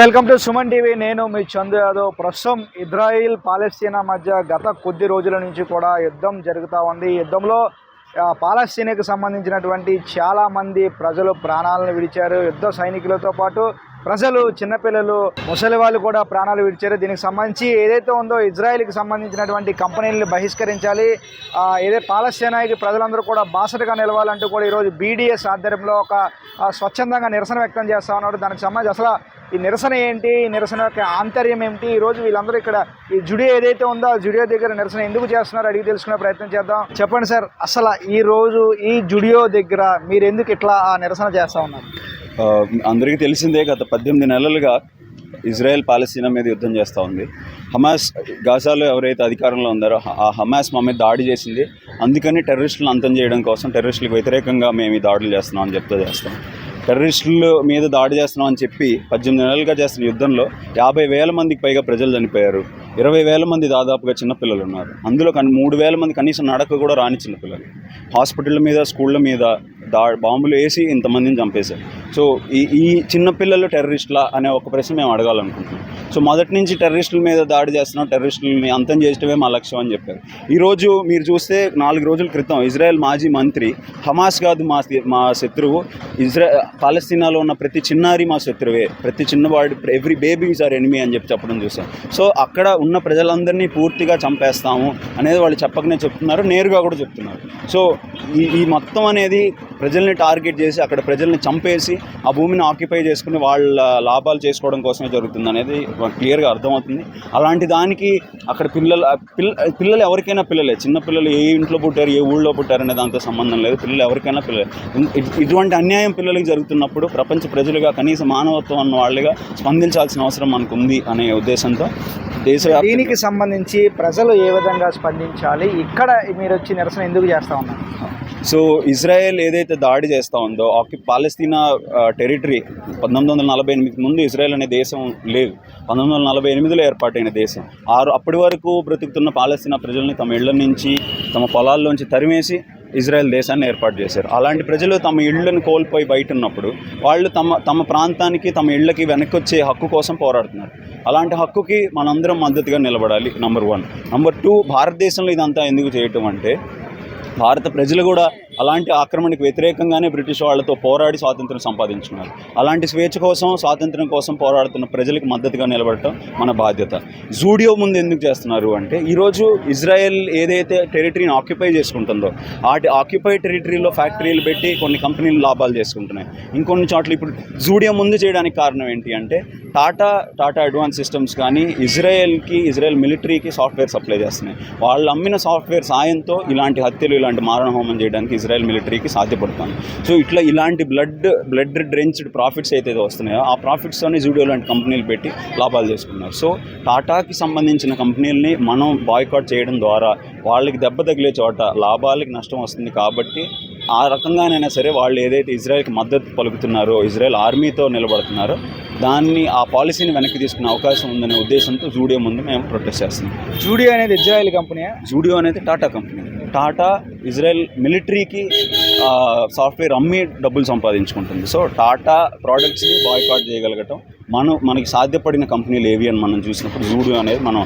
Welcome to Suman TV. నేను మీ చందు యాదవ్. ప్రస్తుతం ఇజ్రాయిల్ పాలస్తీనా మధ్య గత కొద్ది రోజుల నుంచి కూడా యుద్ధం జరుగుతూ ఉంది. యుద్ధంలో పాలస్తీనాకు సంబంధించినటువంటి చాలామంది ప్రజలు ప్రాణాలను విడిచారు. యుద్ధ సైనికులతో పాటు ప్రజలు చిన్నపిల్లలు ముసలి వాళ్ళు కూడా ప్రాణాలు విడిచారు. దీనికి సంబంధించి ఏదైతే ఉందో ఇజ్రాయిల్కి సంబంధించినటువంటి కంపెనీలను బహిష్కరించాలి. ఏదైతే పాలస్తీనాకి ప్రజలందరూ కూడా బాసటగా నిలవాలంటూ కూడా ఈరోజు బీడీఎస్ ఆధ్వర్యంలో ఒక స్వచ్ఛందంగా నిరసన వ్యక్తం చేస్తా ఉన్నారు. దానికి సంబంధించి అసలు ఈ నిరసన ఏంటి? ఈ నిరసన యొక్క ఆంతర్యం ఏమిటి? ఈ రోజు వీళ్ళందరూ ఇక్కడ ఈ జుడియో ఏదైతే ఉందో ఆ జుడియో దగ్గర నిరసన ఎందుకు చేస్తున్నారో? అడిగి తెలుసుకునే ప్రయత్నం చేద్దాం. చెప్పండి సార్ అసలు ఈ రోజు ఈ జుడియో దగ్గర మీరు ఎందుకు ఇట్లా ఆ నిరసన చేస్తా ఉన్నారు? అందరికీ తెలిసిందే గత పద్దెనిమిది నెలలుగా ఇజ్రాయెల్ పాలస్తీనా మీద యుద్ధం చేస్తూ ఉంది. హమాస్ గాజాలో ఎవరైతే అధికారంలో ఉన్నారో ఆ హమాస్ మా మీద దాడి చేసింది. అందుకని టెర్రరిస్టులను అంతం చేయడం కోసం టెర్రరిస్టులకు వ్యతిరేకంగా మేము ఈ దాడులు చేస్తున్నాం అని చెప్తూ చేస్తాం. టెర్రరిస్టుల మీద దాడి చేస్తున్నాం అని చెప్పి పద్దెనిమిది నెలలుగా చేస్తున్న యుద్ధంలో యాభై వేల మందికి పైగా ప్రజలు చనిపోయారు. ఇరవై వేల మంది దాదాపుగా చిన్నపిల్లలు ఉన్నారు అందులో కానీ మూడు వేల మంది కనీసం నడక కూడా రాని చిన్నపిల్లలు హాస్పిటల్ మీద స్కూళ్ళ మీద దా బాంబులు వేసి ఇంతమందిని చంపేశారు. సో ఈ ఈ చిన్నపిల్లలు టెర్రరిస్టులా అనే ఒక ప్రశ్న మేము అడగాలనుకుంటున్నాం. సో మొదటి నుంచి టెర్రరిస్టుల మీద దాడి చేస్తున్నాం టెర్రరిస్టులని అంతం చేయడమే మా లక్ష్యం అని చెప్పారు. ఈరోజు మీరు చూస్తే నాలుగు రోజుల క్రితం ఇజ్రాయెల్ మాజీ మంత్రి హమాస్ కాదు మా మా శత్రువు ఇజ్రా పాలస్తీనాలో ఉన్న ప్రతి చిన్నారి మా శత్రువే ప్రతి చిన్నవాడు ఎవ్రీ బేబీ ఆర్ ఎనిమీ అని చెప్పి చెప్పడం చూసాం. సో అక్కడ ఉన్న ప్రజలందరినీ పూర్తిగా చంపేస్తాము అనేది వాళ్ళు చెప్పకనే చెప్తున్నారు నేరుగా కూడా చెప్తున్నారు. సో ఈ ఈ మొత్తం అనేది ప్రజల్ని టార్గెట్ చేసి అక్కడ ప్రజల్ని చంపేసి ఆ భూమిని ఆక్యుపై చేసుకుని వాళ్ళ లాభాలు చేసుకోవడం కోసమే జరుగుతుంది అనేది క్లియర్గా అర్థమవుతుంది. అలాంటి దానికి అక్కడ పిల్లలు పిల్ల పిల్లలు ఎవరికైనా పిల్లలే. చిన్న పిల్లలు ఏ ఇంట్లో పుట్టారు ఏ ఊళ్ళో పుట్టారు అనే దాంతో సంబంధం లేదు. పిల్లలు ఎవరికైనా పిల్లలే. ఇటువంటి అన్యాయం పిల్లలకి జరుగుతున్నప్పుడు ప్రపంచ ప్రజలుగా కనీస మానవత్వం అన్న వాళ్ళుగా స్పందించాల్సిన అవసరం మనకు ఉంది అనే ఉద్దేశంతో దేశ దీనికి సంబంధించి ప్రజలు ఏ విధంగా స్పందించాలి? ఇక్కడ మీరు వచ్చి నిరసన ఎందుకు చేస్తా ఉన్నారు? సో ఇజ్రాయెల్ ఏదైతే దాడి చేస్తూ ఉందో ఆక్యు పాలస్తీనా టెరిటరీ పంతొమ్మిది వందల నలభై ఎనిమిది ముందు ఇజ్రాయెల్ అనే దేశం లేదు. పంతొమ్మిది వందల నలభై ఎనిమిదిలో ఏర్పాటైన దేశం. ఆరు అప్పటి వరకు బ్రతుకుతున్న పాలస్తీనా ప్రజల్ని తమ ఇళ్ళ నుంచి తమ పొలాల్లోంచి తరిమేసి ఇజ్రాయెల్ దేశాన్ని ఏర్పాటు చేశారు. అలాంటి ప్రజలు తమ ఇళ్ళను కోల్పోయి బయట ఉన్నప్పుడు వాళ్ళు తమ తమ ప్రాంతానికి తమ ఇళ్ళకి వెనక్కి వచ్చే హక్కు కోసం పోరాడుతున్నారు. అలాంటి హక్కుకి మనందరం మద్దతుగా నిలబడాలి నంబర్ వన్. నంబర్ టూ భారతదేశంలో ఇదంతా ఎందుకు చేయటం అంటే భారత ప్రజలు కూడా అలాంటి ఆక్రమణకు వ్యతిరేకంగానే బ్రిటిష్ వాళ్ళతో పోరాడి స్వాతంత్రం సంపాదించుకున్నారు. అలాంటి స్వేచ్ఛ కోసం స్వాతంత్రం కోసం పోరాడుతున్న ప్రజలకు మద్దతుగా నిలబడటం మన బాధ్యత. జూడియో ముందు ఎందుకు చేస్తున్నారు అంటే ఈరోజు ఇజ్రాయెల్ ఏదైతే టెరిటరీని ఆక్యుపై చేసుకుంటుందో ఆ ఆక్యుపై టెరిటరీలో ఫ్యాక్టరీలు పెట్టి కొన్ని కంపెనీలు లాభాలు చేసుకుంటున్నాయి. ఇంకొన్ని చోట్ల ఇప్పుడు జూడియో ముందు చేయడానికి కారణం ఏంటి అంటే టాటా టాటా అడ్వాన్స్ సిస్టమ్స్ కానీ ఇజ్రాయెల్కి ఇజ్రాయెల్ మిలిటరీకి సాఫ్ట్వేర్ సప్లై చేస్తున్నాయి. వాళ్ళు అమ్మిన సాఫ్ట్వేర్ సాయంతో ఇలాంటి హత్యలు ఇలాంటి మారణహోమం చేయడానికి ఇజ్రాయెల్ మిలిటరీకి సాధ్యపడుతుంది. సో ఇట్లా ఇలాంటి బ్లడ్ బ్లడ్ డ్రెంచ్డ్ ప్రాఫిట్స్ అయితే వస్తున్నాయో ఆ ప్రాఫిట్స్తోనే జూడియో లాంటి కంపెనీలు పెట్టి లాభాలు చేసుకున్నారు. సో టాటాకి సంబంధించిన కంపెనీలని మనం బాయ్కాట్ చేయడం ద్వారా వాళ్ళకి దెబ్బ తగిలే చోట లాభాలకి నష్టం వస్తుంది కాబట్టి ఆ రకంగానైనా సరే వాళ్ళు ఏదైతే ఇజ్రాయెల్కి మద్దతు పలుకుతున్నారో ఇజ్రాయెల్ ఆర్మీతో నిలబడుతున్నారో దాన్ని ఆ పాలసీని వెనక్కి తీసుకునే అవకాశం ఉందనే ఉద్దేశంతో జూడియో ముందు మేము ప్రొటెస్ట్ చేస్తున్నాం. జూడియో అనేది ఇజ్రాయెల్ కంపెనీ జూడియో అనేది టాటా కంపెనీ. టాటా ఇజ్రాయెల్ మిలిటరీకి సాఫ్ట్వేర్ అమ్మి డబ్బులు సంపాదించుకుంటుంది. సో టాటా ప్రోడక్ట్స్ని బాయ్కాట్ చేయగలగటం మనం మనకి సాధ్యపడిన కంపెనీలు ఏవి అని మనం చూసినప్పుడు జూడియో అనేది మనం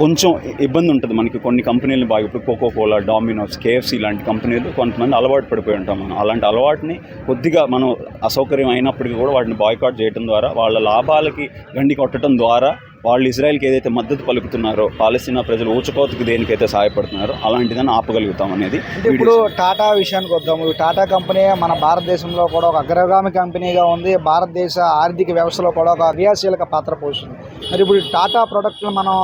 కొంచెం ఇబ్బంది ఉంటుంది మనకి. కొన్ని కంపెనీలు బాగా ఇప్పుడు కోకో కోలా డామినోస్ కేఎఫ్సి లాంటి కంపెనీలు కొంతమంది అలవాటు పడిపోయి ఉంటాం మనం. అలాంటి అలవాటుని కొద్దిగా మనం అసౌకర్యం అయినప్పటికీ కూడా వాటిని బాయ్కాట్ చేయడం ద్వారా వాళ్ళ లాభాలకి గండి కొట్టడం ద్వారా వాళ్ళు ఇజ్రాయెల్కి ఏదైతే మద్దతు పలుకుతున్నారో పాలస్తీనా ప్రజలు ఊచకోతకు దేనికైతే సహాయపడుతున్నారో అలాంటిదని ఆపగలుగుతాం అనేది ఇప్పుడు టాటా విషయానికి వద్దాము. టాటా కంపెనీ మన భారతదేశంలో కూడా ఒక అగ్రగామి కంపెనీగా ఉంది. భారతదేశ ఆర్థిక వ్యవస్థలో కూడా ఒక క్రియాశీలక పాత్ర పోషిస్తుంది మరి ఇప్పుడు ఆటా ప్రొడక్ట్లను మనం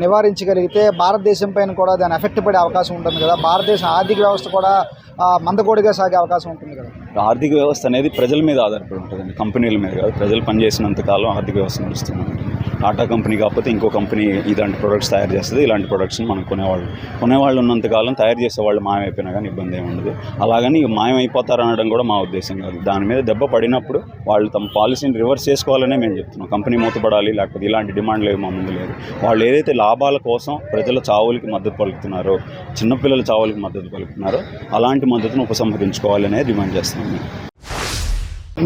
నివారించగలిగితే భారతదేశం పైన కూడా దాని ఎఫెక్ట్ పడే అవకాశం ఉంటుంది కదా? భారతదేశం ఆర్థిక వ్యవస్థ కూడా మందకోడిగా సాగే అవకాశం ఉంటుంది కదా? ఆర్థిక వ్యవస్థ అనేది ప్రజల మీద ఆధారపడి ఉంటుందండి. కంపెనీల మీద కాదు. ప్రజలు పనిచేసినంత కాలం ఆర్థిక వ్యవస్థ నడుస్తుంది. టాటా కంపెనీ కాకపోతే ఇంకో కంపెనీ ఇలాంటి ప్రొడక్ట్స్ తయారు చేస్తుంది. ఇలాంటి ప్రొడక్ట్స్ని మనం కొనేవాళ్ళు. కొనేవాళ్ళు ఉన్నంత కాలం తయారు చేసే వాళ్ళు మాయమైపోయినా కానీ ఇబ్బంది ఏమి ఉండదు. అలాగని మాయమైపోతారు అనడం కూడా మా ఉద్దేశం కాదు. దాని మీద దెబ్బ పడినప్పుడు వాళ్ళు తమ పాలసీని రివర్స్ చేసుకోవాలనే మేము చెప్తున్నాం. కంపెనీ మూతపడాలి లేకపోతే ఇలాంటి డిమాండ్ లేవు మా ముందు లేదు వాళ్ళు ఏదైతే లాభాల కోసం ప్రజల చావులకి మద్దతు పలుకుతున్నారో చిన్నపిల్లల చావులకి మద్దతు పలుకుతున్నారో అలాంటి మద్దతును ఉపసంహరించుకోవాలనే డిమాండ్ చేస్తున్నాం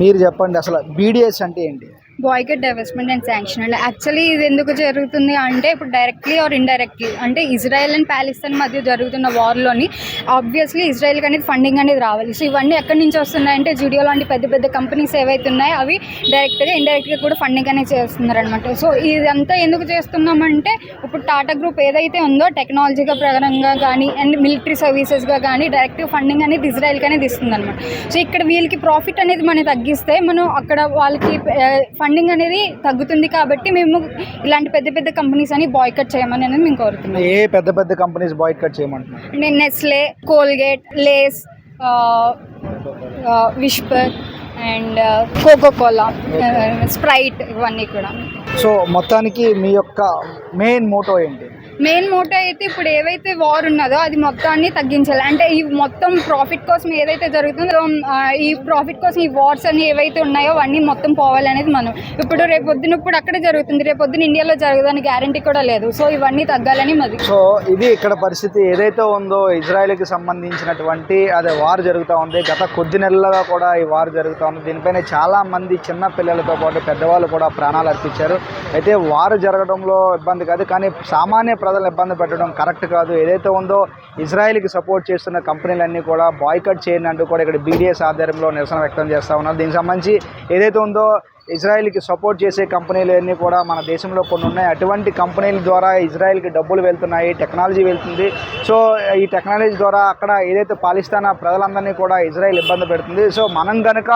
మీరు చెప్పండి అసలు బీడిఎస్ అంటే ఏంటి? Boycott development and sanction and actually ఇది ఎందుకు జరుగుతుంది అంటే ఇప్పుడు డైరెక్ట్లీ ఆర్ ఇండైరెక్ట్లీ అంటే ఇజ్రాయెల్ అండ్ పాలిస్తాన్ మధ్య జరుగుతున్న వార్లోని ఆబ్వియస్లీ ఇజ్రాయెల్కి అనేది ఫండింగ్ అనేది రావాలి. సో ఇవన్నీ ఎక్కడి నుంచి వస్తున్నాయంటే జుడియో లాంటి పెద్ద పెద్ద కంపెనీస్ ఏవైతే ఉన్నాయో అవి డైరెక్ట్గా ఇండైరెక్ట్గా కూడా ఫండింగ్ అనేది చేస్తున్నారు అనమాట సో ఇదంతా ఎందుకు చేస్తున్నామంటే ఇప్పుడు టాటా గ్రూప్ ఏదైతే ఉందో టెక్నాలజీగా ప్రకారంగా కానీ అండ్ మిలిటరీ సర్వీసెస్గా కానీ డైరెక్ట్ ఫండింగ్ అనేది ఇజ్రాయెల్కి అనేది ఇస్తుంది అనమాట సో ఇక్కడ వీళ్ళకి ప్రాఫిట్ అనేది మనం తగ్గిస్తే మనం అక్కడ వాళ్ళకి ఫండింగ్ అనేది తగ్గుతుంది కాబట్టి మేము ఇలాంటి పెద్ద పెద్ద కంపెనీస్ అని బాయ్కట్ చేయమని అనేది మేము కోరుతున్నాం. ఏ పెద్ద పెద్ద కంపెనీస్ బాయ్ కట్ చేయమంటున్నారు? అంటే Nestle Colgate Lays Whisper and Coca Cola Sprite ఇవన్నీ కూడా. సో మొత్తానికి మీ యొక్క మెయిన్ మోటో ఏంటి? మెయిన్ మోటో అయితే ఇప్పుడు ఏవైతే వార్ ఉన్నదో అది మొత్తాన్ని తగ్గించాలి. అంటే ఈ మొత్తం ప్రాఫిట్ కోసం ఏదైతే జరుగుతుందో ఈ ప్రాఫిట్ కోసం ఈ వార్స్ అన్ని ఏవైతే ఉన్నాయో అవన్నీ మొత్తం పోవాలనేది మనం. ఇప్పుడు రేపు పొద్దున ఇప్పుడు అక్కడే జరుగుతుంది. రేపు పొద్దున ఇండియాలో జరగదని గ్యారంటీ కూడా లేదు. సో ఇవన్నీ తగ్గాలని మాది. సో ఇది ఇక్కడ పరిస్థితి ఏదైతే ఉందో ఇజ్రాయెల్కి సంబంధించినటువంటి అదే వార్ జరుగుతూ ఉంది. గత కొద్ది నెలలుగా కూడా ఈ వార్ జరుగుతూ ఉంది. దీనిపైన చాలా మంది చిన్న పిల్లలతో పాటు పెద్దవాళ్ళు కూడా ప్రాణాలు అర్పించారు. అయితే వారు జరగడంలో ఇబ్బంది కాదు. కానీ సామాన్య ప్రజలను ఇబ్బంది పెట్టడం కరెక్ట్ కాదు. ఏదైతే ఉందో ఇజ్రాయెల్కి సపోర్ట్ చేస్తున్న కంపెనీలన్నీ కూడా బాయ్కట్ చేయనంటూ అంటూ కూడా ఇక్కడ బీడీఎస్ ఆధ్వర్యంలో నిరసన వ్యక్తం చేస్తూ ఉన్నారు. దీనికి సంబంధించి ఏదైతే ఉందో ఇజ్రాయెల్కి సపోర్ట్ చేసే కంపెనీలు అన్నీ కూడా మన దేశంలో కొన్ని ఉన్నాయి. అటువంటి కంపెనీల ద్వారా ఇజ్రాయెల్కి డబ్బులు వెళ్తున్నాయి టెక్నాలజీ వెళ్తుంది. సో ఈ టెక్నాలజీ ద్వారా అక్కడ ఏదైతే పాలిస్తానా ప్రజలందరినీ కూడా ఇజ్రాయెల్ ఇబ్బంది పెడుతుంది. సో మనం కనుక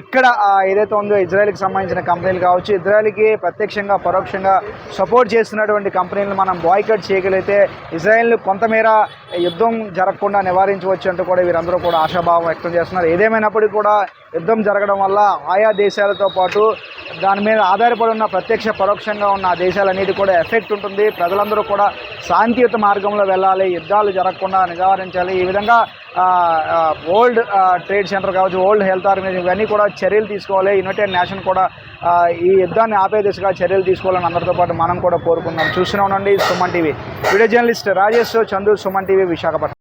ఇక్కడ ఏదైతే ఉందో ఇజ్రాయెల్కి సంబంధించిన కంపెనీలు కావచ్చు ఇజ్రాయెల్కి ప్రత్యక్షంగా పరోక్షంగా సపోర్ట్ చేస్తున్నటువంటి కంపెనీలను మనం బాయ్కట్ చేయగలిగితే ఇజ్రాయెల్ని కొంతమేర యుద్ధం జరగకుండా నివారించవచ్చు అంటూ కూడా వీరందరూ కూడా ఆశాభావం వ్యక్తం చేస్తున్నారు. ఏదేమైనప్పటికీ కూడా యుద్ధం జరగడం వల్ల ఆయా దేశాలతో పాటు దాని మీద ఆధారపడి ఉన్న ప్రత్యక్ష పరోక్షంగా ఉన్న ఆ దేశాలన్నిటి కూడా ఎఫెక్ట్ ఉంటుంది. ప్రజలందరూ కూడా శాంతియుత మార్గంలో వెళ్ళాలి. యుద్ధాలు జరగకుండా నివారించాలి. ఈ విధంగా వరల్డ్ ట్రేడ్ సెంటర్ కావచ్చు వరల్డ్ హెల్త్ ఆర్గనైజేషన్ ఇవన్నీ కూడా చర్యలు తీసుకోవాలి. యునైటెడ్ నేషన్ కూడా ఈ యుద్ధాన్ని ఆపే దిశగా చర్యలు తీసుకోవాలని అందరితో పాటు మనం కూడా కోరుకుందాం చూస్తూనే ఉండండి Suman TV. Video journalist Rajesh Chandu Suman TV Visakhapatnam.